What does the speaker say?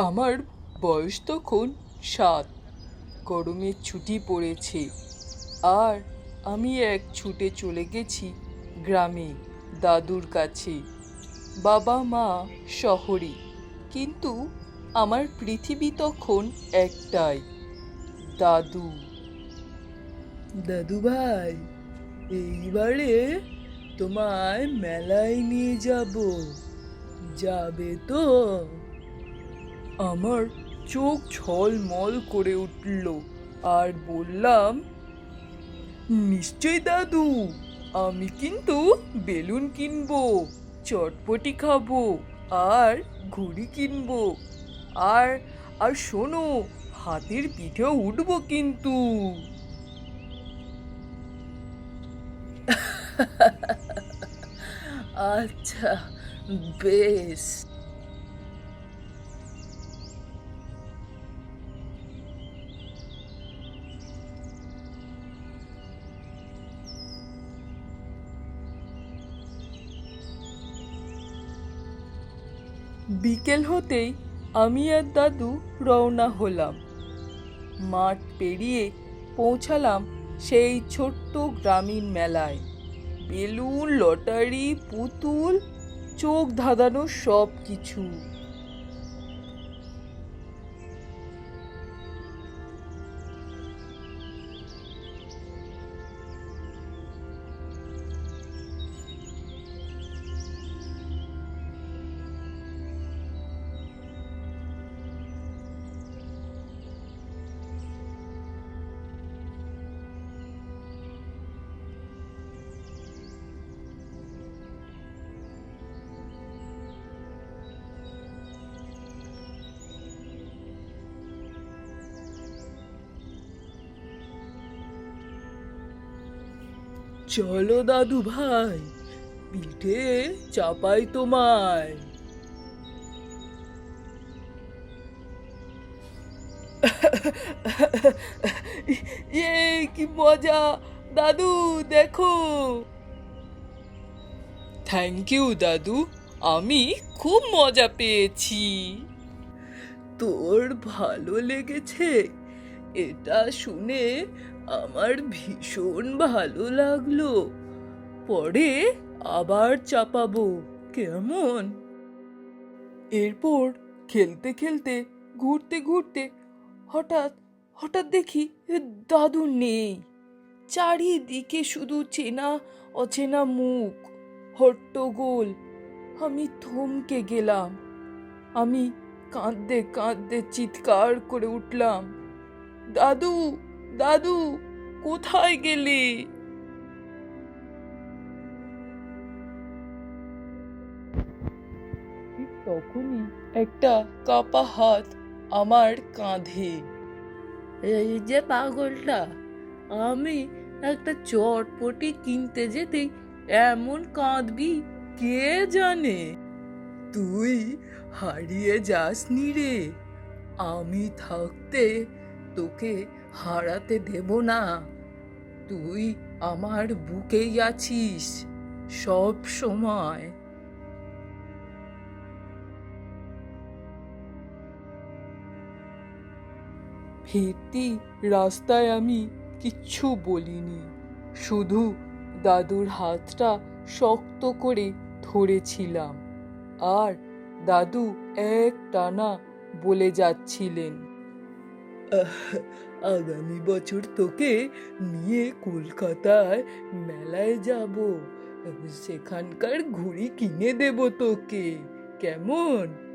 আমার বয়স তখন সাত। গরমের ছুটি পড়েছে। আর আমি এক ছুটে চলে গেছি গ্রামে, দাদুর কাছে। বাবা মা শহরে। কিন্তু আমার পৃথিবী তখন একটাই, দাদু। দাদু ভাই, এইবারে তোমায় মেলায় নিয়ে যাব। যাবে তো? আমার চোখ ছলমল করে উঠল আর বললাম, নিশ্চয় দাদু, আমি কিন্তু বেলুন কিনবো, চটপটি খাব আর ঘুড়ি কিনবো। আর আর শোনো, হাতের পিঠেও উঠবো কিন্তু। আচ্ছা বেশ। বিকেল হতেই আমি আর দাদু রওনা হলাম। মাঠ পেরিয়ে পৌঁছালাম সেই ছোট্ট গ্রামীণ মেলায়। বেলুন, লটারি, পুতুল, চোখ ধাঁধানো সব কিছু চলো দাদু ভাই, পিঠে চাপাই তোমায়। ইয়ে কি মজা, দাদু দেখো। থ্যাংক ইউ দাদু, আমি খুব মজা পেয়েছি। তোর ভালো লেগেছে, এটা শুনে আমার ভীষণ ভালো লাগল। পরে আবার চাপাবো, কেমন? এরপর খেলতে খেলতে, ঘুরতে ঘুরতে হঠাৎ হঠাৎ দেখি দাদু নেই। চারিদিকে শুধু চেনা, অচেনা মুখ, হট্টগোল। আমি থমকে গেলাম। আমি কাঁদতে কাঁদতে চিৎকার করে উঠলাম, দাদু দাদু কোথায় গেলি? ঠিক তখনই একটা কাপা হাত আমার কাঁধে। এই যে পাগলটা আমি একটা চটপটি কিনতে যেতেই এমন কাঁদবি কে জানে? তুই হারিয়ে যাসনি রে। আমি থাকতে তোকে হারাতে দেব না। তুই আমার বুকেই আছিস সব সময়। ফিরতি রাস্তায় আমি কিচ্ছু বলিনি। শুধু দাদুর হাতটা শক্ত করে ধরেছিলাম। আর দাদু এক টানা বলে যাচ্ছিলেন। আগামী বছর তোকে নিয়ে কলকাতায় মেলায় যাব। সেখানকার ঘুড়ি কিনে দেব তোকে। কেমন?